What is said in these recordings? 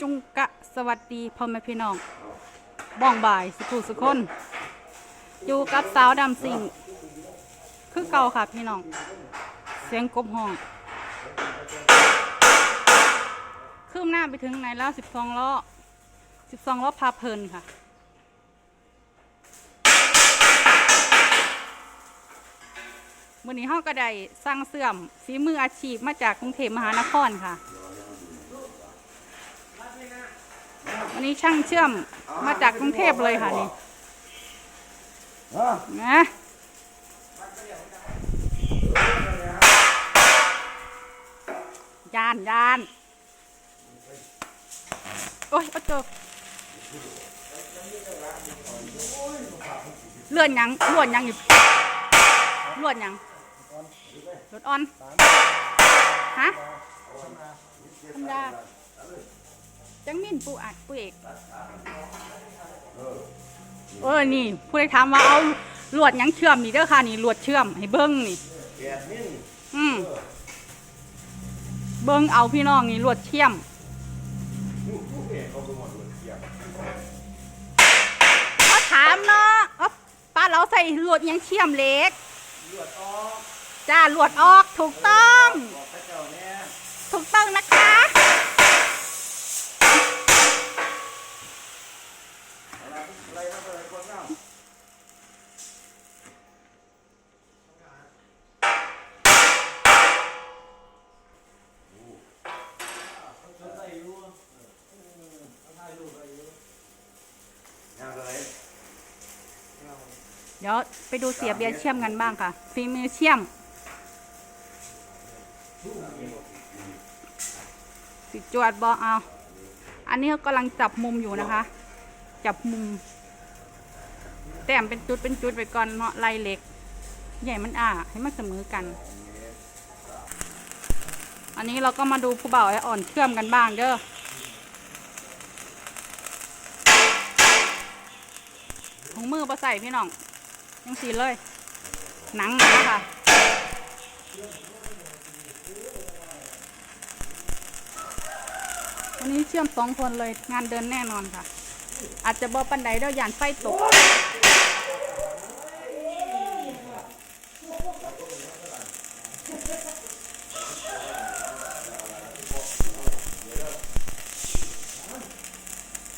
จุงกะสวัสดีพ่อแม่พี่น้องบ้องบ่ายสุขุสุคน อยู่กับสาวดำสิงคือเก่าค่ะพี่น้อง เสียงกบห้องคืบหน้าไปถึงไหนแล้วสิบสองล้อสิบสองล้อพาเพลินค่ะวันนี้ห้องกระไดสร้างเสื่อมฝีมืออาชีพมาจากกรุงเทพมหานครค่ะ วั นนี้ช่างเชื่อมมาจากกรุงเทพเลยค่ะนี่นะยานยานโอ้ยเอาเจอเลื่อนยังลวดยังอยู่ลวดยังรถออนฮะธรรมดา จังมินปูอัดปูเอกเออนี่ ผู้ใดถามว่าเอาลวดหยังเชื่อมนี่เด้อค่ะนี่ลวดเชื่อมให้เบิ้งนี่ แปดนิ้วอืมเบิ้งเอาพี่น้องนี่ลวดเชื่อมลูกผู้เอกเขาเป็นหมดเลยเสียบเขาถามเนาะเอ้าป้าเราใส่ลวดยังเชื่อมเหล็ก เลือดออกจ้าลวดออกถูกต้องบอกพระเจ้าแน่ ถูกต้องนะคะ อะไรอะไรอะไรคนเงา งานอะไร เดี๋ยวไปดูเสียเบียร์เชื่อมกันบ้างค่ะฝีมือเชื่อมสิจวดบอเอา อันนี้กำลังจับมุมอยู่นะคะ จับมุม แต้มเป็นจุดเป็นจุดไปก่อนเนาะลายเหล็ก ใหญ่มันอ่าให้มันเสมอกัน อันนี้เราก็มาดูผู้บ่าวไอ้อ่อนเชื่อมกันบ้างเด้อถุงมือประใส่พี่น้อง ยังสีเลย หนังนาค่ะวันนี้เชื่อมสองคนเลยงานเดินแน่นอนค่ะ อาจจะบอปันไดเดี๋ยวยานไฟตก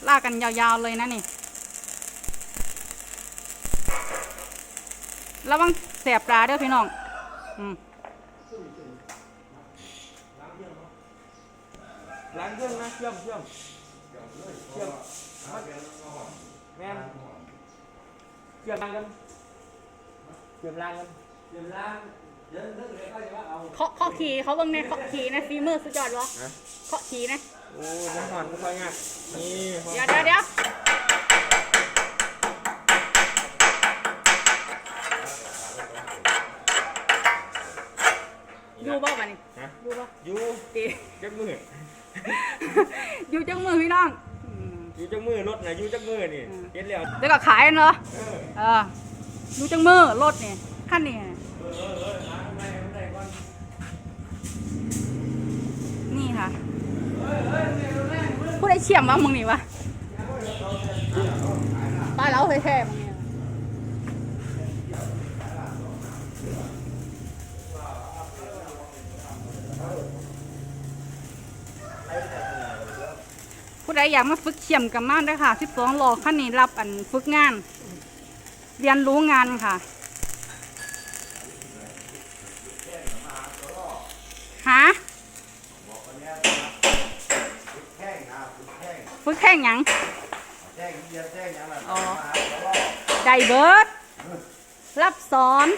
ลากกันยาวๆเลยนะนี่ ระวังแสบตาเด้อพี่น้อง อืมล้างเครื่องนะเชื่อมเชื่อมเชื่อมแม่นเชื่อมล้างกันเชื่อมล้างกันเชื่อมล้างเดี๋ยวนึกเลยก็จะว่าเอาเคาะเคาะขี่เขาเบิ่งในเคาะขี่นะฟีมือสุดยอดวะเคาะขี่นะ โอ้น้ำหอนไม่ค่อยง่ายนี่พอเดี๋ยวเดี๋ยวเดี๋ยวอยู่บ่ ป่ะนี่ฮะอยู่บ่อยู่ตีจักมืออยู่จังมือพี่น้องอืมอยู่จักมือรถนะอยู่จักมือนี่อืมเย็นแล้วเดี๋ยวก็ขายเนาะเอออยู่จังมือรถนี่ขั้นนี่นี่ค่ะผู้ใดเชี่ยมวะมึงนี่วะตายแล้วแท้ๆมึง ผู้ใดอยากมาฝึกเชี่ยมกับมาได้อค่ะ12โลขั้นนี้รับอันฝึกงาน เรียนรู้งานค่ะ หาแท่งนะแท่งฝึกแข่งหยังแท่งเยียแท่งอย่างไรอ๋อมาแล้วก็ไดเบิร์ดรับสอน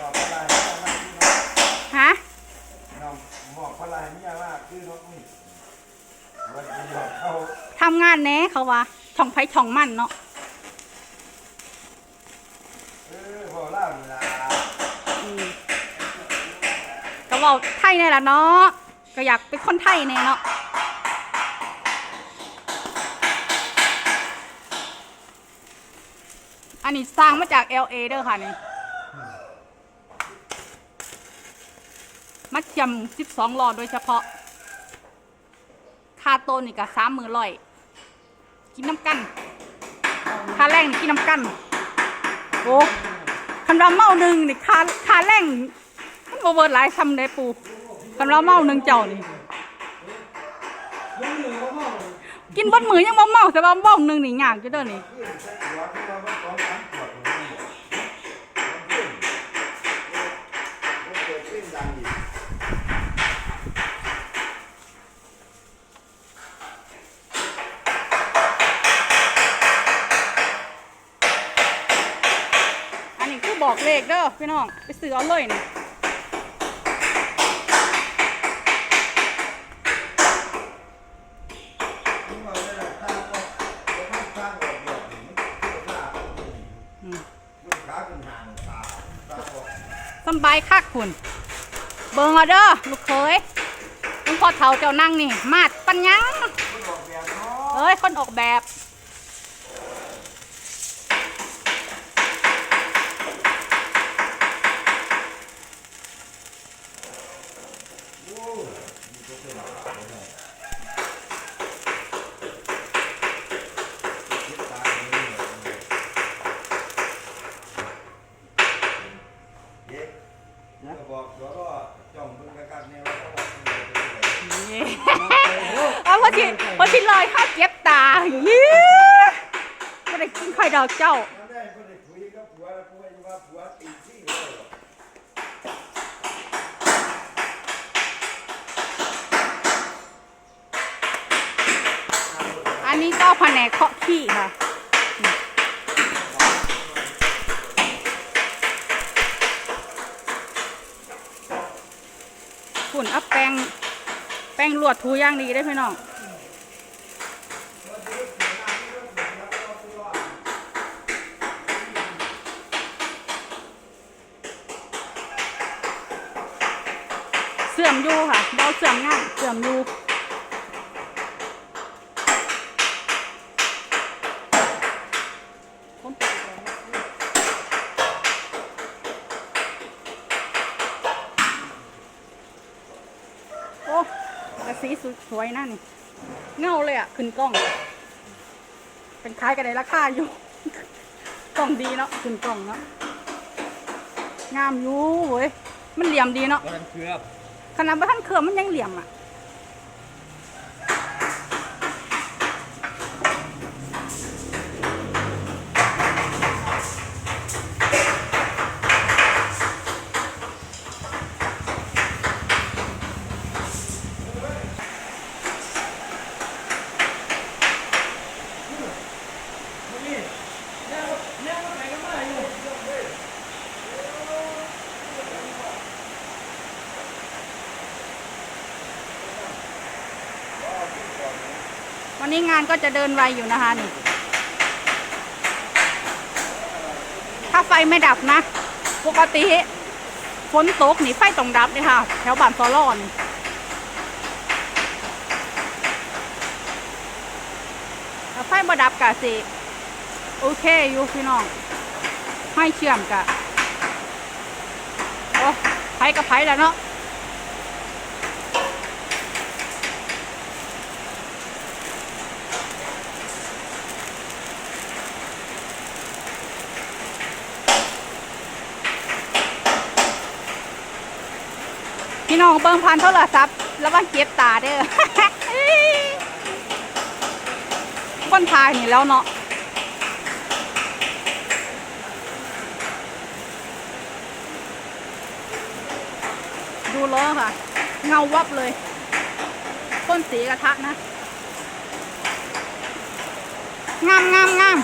บอกพลายนี่มากที่น้อง ฮะ น้องบอกพลายนี่มากคือน้องนี่วันนี้บอกเขา ทำงานแหน่เขาว่าช่องไฟช่องมันเนาะเออบอกเล่าเวลาอืมก็เว่าไทยนี่แหละเนาะก็อยากเป็นคนไทยแน่เนาะอันนี้สร้างมาจาก LA เด้อค่ะนี่มาเทียม12หลอดโดยเฉพาะเค่าโตนี่ก็สามมือร้อยกินน้ำกันค่าแรงนี่กินน้ำกันโอ้คันเราเมาหนึ่งนี่ค่าค่าแรงมันโอเวอร์หลายทำได้ปูคันเราเมาหนึ่งเจ้านี่กินบนมือยังบ่เมาแต่ว่าเมาหนึ่งนี่ยากอยู่เด้อนี่ ขึ้นใส่หัวที่ว่ามันสองสามขวดมันขึ้นมันเกิดขึ้นดังอีก อันนี้คือ บอกเลขเด้อพี่น้อง ไปซื้อเอาเลยนี่สบายคักคุณ เบิงเอาเด้อลูกเคยลุงพ่อเฒ่าเจ้านั่งนี่ มาดปัญญังเอ้ย คนออกแบบ โอ้ยมีตัวเป็นหลักเลยนะคิดตายเลยเด็กนะบอกเดี๋ยวก็จ้องเพิ่งกระกัดเนี่ยว่าเขาบอกมันจะเป็นยังไง นี่ เอาพอทีพอทีลอยข้าเก็บตายี่ก็ ได้กินไข่ดาวเจ้า มันได้ก็ได้คุยกับผัวแล้วผัวอยู่ว่าผัวตีที่เลยเหรออันนี้ก็แผนกเคาะขี้ค่ะ ฝุ่นอัพแป้งแป้งลวดถูย่างดีได้อพี่น้อง เสื่อมอยู่ค่ะเดาเสื่อมง่ายเสื่อมอยู่โอ้กระสีสวยๆนะนี่ เงาเลยอะ ขึ้นกล้อง เป็นคล้ายกันในราคาอยู่ กล้องดีเนาะ ขึ้นกล้องเนาะ งามอยู่เว้ย มันเหลี่ยมดีเนาะ มันเคลือบ ขนาดว่าท่านเครืองมันยังเหลี่ยมอะ นี่แม่ก็แม่ก็ไปกันมาอยู่ วันนี้งานก็จะเดินไวอยู่นะคะนี่ ถ้าไฟไม่ดับนะ ปกติฝนตกนี่ไฟต้องดับเลยค่ะ แถวบ้านซอลอนถ้าไฟบ่ดับกะสิ โอเคอยู่พี่น้อง ให้เชื่อมกะโอ้ไผกับไผแล้วเนาะ พี่น้องเบิ่งผ่านโทรศัพท์แล้วว่าเก็บตาเด้อคนทายนี่แล้วเนาะดูล้อค่ะ เงาวับเลยพ่นสีกระทะนะ งามงามงาม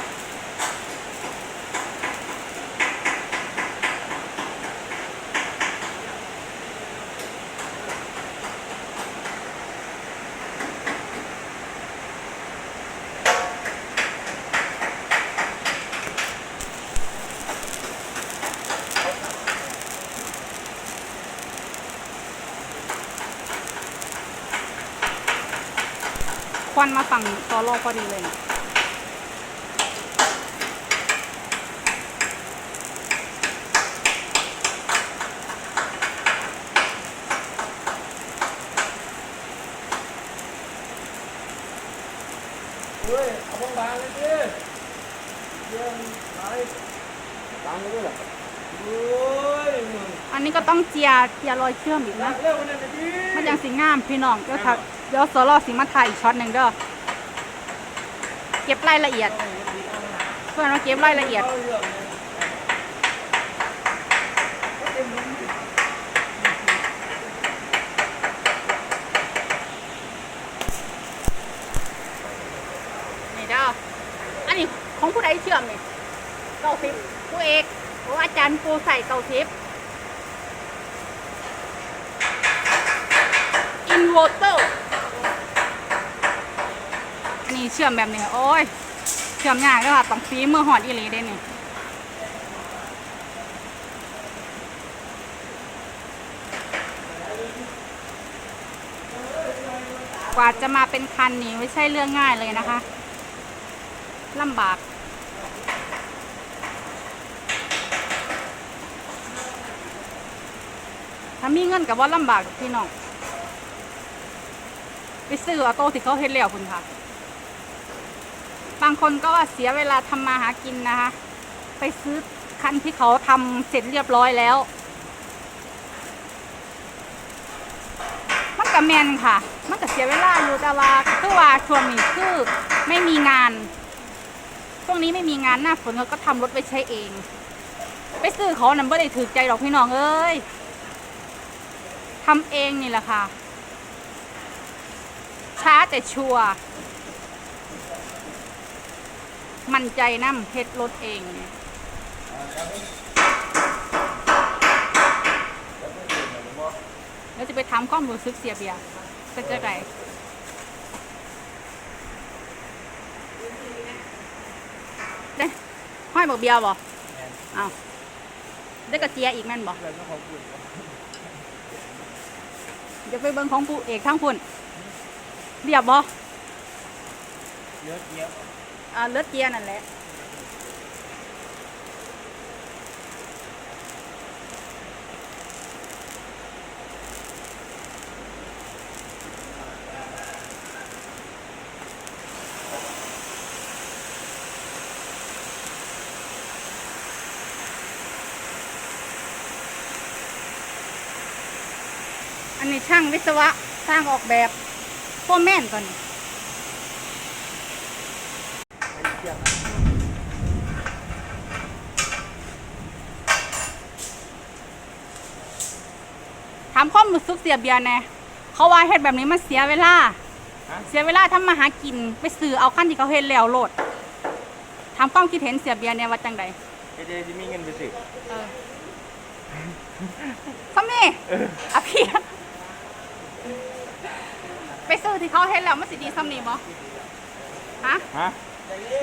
ควันมาฝั่งตอลพอดีเลยนะเฮ้ยเอาบางเลยดิเยี่ยมไรบางเลยเหรอเฮ้ยมึงอันนี้ก็ต้องเจียเจียรอยเชื่อมอีกนะมันยังสิงามพี่น้องก็ถ้า เดี๋ยวโซโล่สีมาถ่ายอีกช็อตหนึ่งเด้อ เก็บรายละเอียด เพื่อนมาเก็บรายละเอียด นี่เด้อ อันนี้ของผู้ใดเชื่อมนี่เก้าสิบผู้เอกโอ้อาจารย์ปูใส่เก้าสิบอินเวอร์เตอร์ เชื่อมแบบนี้โอ้ยเชื่อมยากเลยค่ะต้องฟีมือหอดอีหลีเด้นี่กว่าจะมาเป็นคันนี้ไม่ใช่เรื่องง่ายเลยนะคะลำบากถ้ามีเงินกับว่าลำบากพี่น้องไปซื้อออโต้ที่เขาเฮ็ดแล้วคุณค่ะ บางคนก็ว่าเสียเวลาทำมาหากินนะคะ ไปซื้อคันที่เขาทำเสร็จเรียบร้อยแล้ว มันก็แมนค่ะ มันก็เสียเวลาอยู่แต่ว่าคือว่าช่วงนี้คือไม่มีงานช่วงนี้ไม่มีงานหน้าฝนเขาก็ทำรถไปใช้เอง ไปซื้อเขานั่นไม่ได้ถือใจหรอกพี่น้องเอ้ยทำเองนี่แหละค่ะ ช้าแต่ชัวร์ มั่นใจน้ำเฮ็ดรถเองแล้วจะไปทำความรู้สึกเสียเบียร์เป็นจะไงเด้ห้อยบอกเบียร์บ่เอาได้กระเจียอีกแม่นบ่แล้วก็ของคุณเดี๋ยวไปเบิ่งของปูเอกทั้งพุ่นเรียบบ่เยอะเยอะ อ่าเลือดเจียนั่นแหละอันนี้ช่างวิศวะสร้างออกแบบพวกแม่นก่อนนี่ ถามความรู้สึกเสียเบียร์แน่เขาว่าเฮ็ดแบบนี้มันเสียเวลา เสียเวลาทำมาหากินไปซื้อเอาขั้นที่เขาเฮ็ดแล้วโลดถามความคิดเห็นเสียเบียร์เนี่ยว่าจังใดเจ๊จะมีเงินไปสิเออซ้ำนี่อะพี่ไปซื้อที่เขาเฮ็ดแล้วมันสิดีซ้ำนี่บ่ฮะฮะ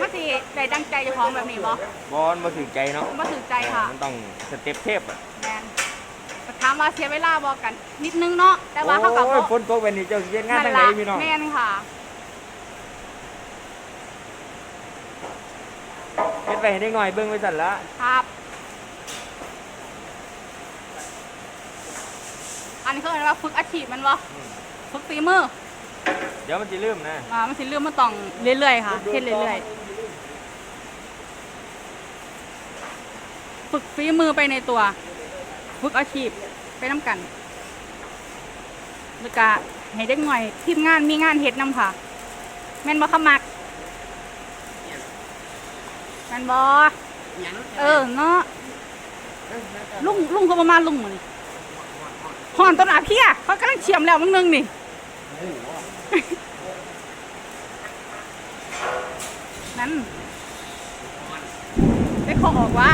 มันสิได้ดังใจเจ้าของแบบนี้บ่บอลมาถึงใจเนาะบ่ถือใจค่ะมันต้องสเต็ปเทพอะแมนก็ถามว่าเสียเวลาบอกกัน นิดนึงเนาะแต่ว่าเขากับโอ้ยฝนตกแบบนี้เจ้าสิเฮ็ดงานทางไหนพี่น้องแมนค่ะ เฮ็ดไปให้ได้หน่อยเบิ่งไว้สั่นละครับ อันนี้เขาเรียกว่าฝึกอาชีพแมันวะฝึกฝีมือ เดี๋ยวมันจะลืมนะ อ่ามันสิเรื่องมันต้องเรื่อยๆค่ะเฮ็ดเรื่อยๆ ฝึกฝีมือไปในตัว ฝึกอาชีพไปน้ำกันแล้วก็ให้เด็กหน่อยทีมงานมีงานเฮ็ดนำค่ะ แม่นบ่ขมักแม่นบ่เออเนาะลุงลุงเขาประมาณลุงมื้อนี้หอนต้นอาเพียเขากำลังเฉียมแล้วมึงนึงนี่ นั่นได้ของออกว่า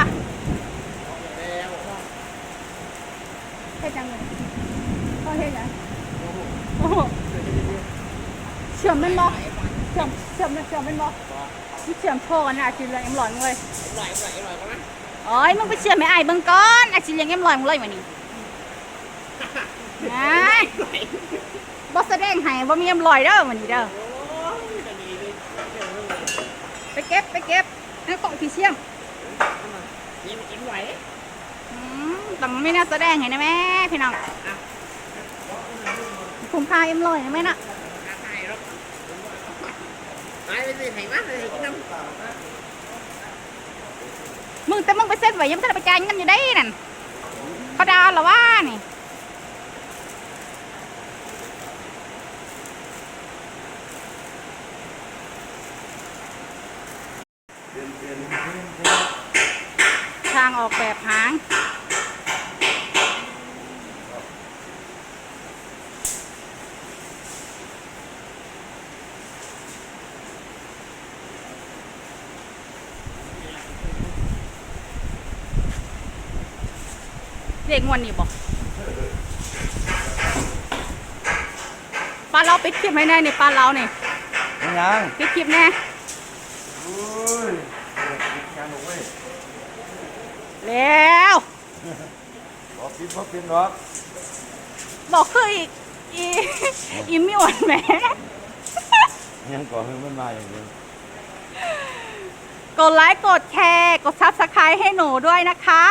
เฮ็ดยังไงก็เฮ็ดยังโอ้โหเชื่อมแม่นบ่เชื่อมเชื่อมเชื่อมแม่นบ่มีเชื่อมโทรกันนะอาชีพเลี้ยงเอ็มลอยมึงเลยโอ้ยมึงไปเชื่อมไม่ไอ้ายเบิ่งก่อนอาชีพเลี้ยงเอ็มลอยมึงเลยวันนี้ไงบ่แสดงให้บ่มีเอ็มลอยเด้อวันนี้เด้อ ไป เก็บไปเก็บนั่นของที่เชี่ยงนี่มันกินไหวอืมต้องไม่น่าแสดงเห็นไหมพี่น้องคุ้มค่าเอ็มลอยไหมน่ะหาไทยหรอกหายไปสิไทยมากเลยกินน้ำมึงแต่มึงไปเซ็นไว้ยังไม่ทันได้ไปจ่ายเงินอยู่ได้นั่นเขาดาวเหรอว่านี่ เปลี่ยนเปลี่ยน ทาง ออกแบบหาง เด็กงวนนี่บอกปลาเราปิดคลิปให้แน่นี่ปลาเรานี่ยังยังปิดคลิปแน่ โอ้ยงานหนุกเว้ย แล้วบอกปิดบอกปิดหรอกบอกคืออีกอีอีมิวอันแหมยังก่อให้มันมาอย่างเดียวกดไลค์กดแชร์กดซับสไครต์ให้หนูด้วยนะคะ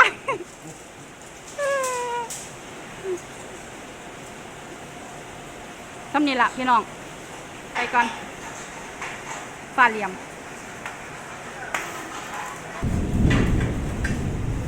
ทำนี่ละพี่น้อง ไปก่อนฟ้าเหลี่ยม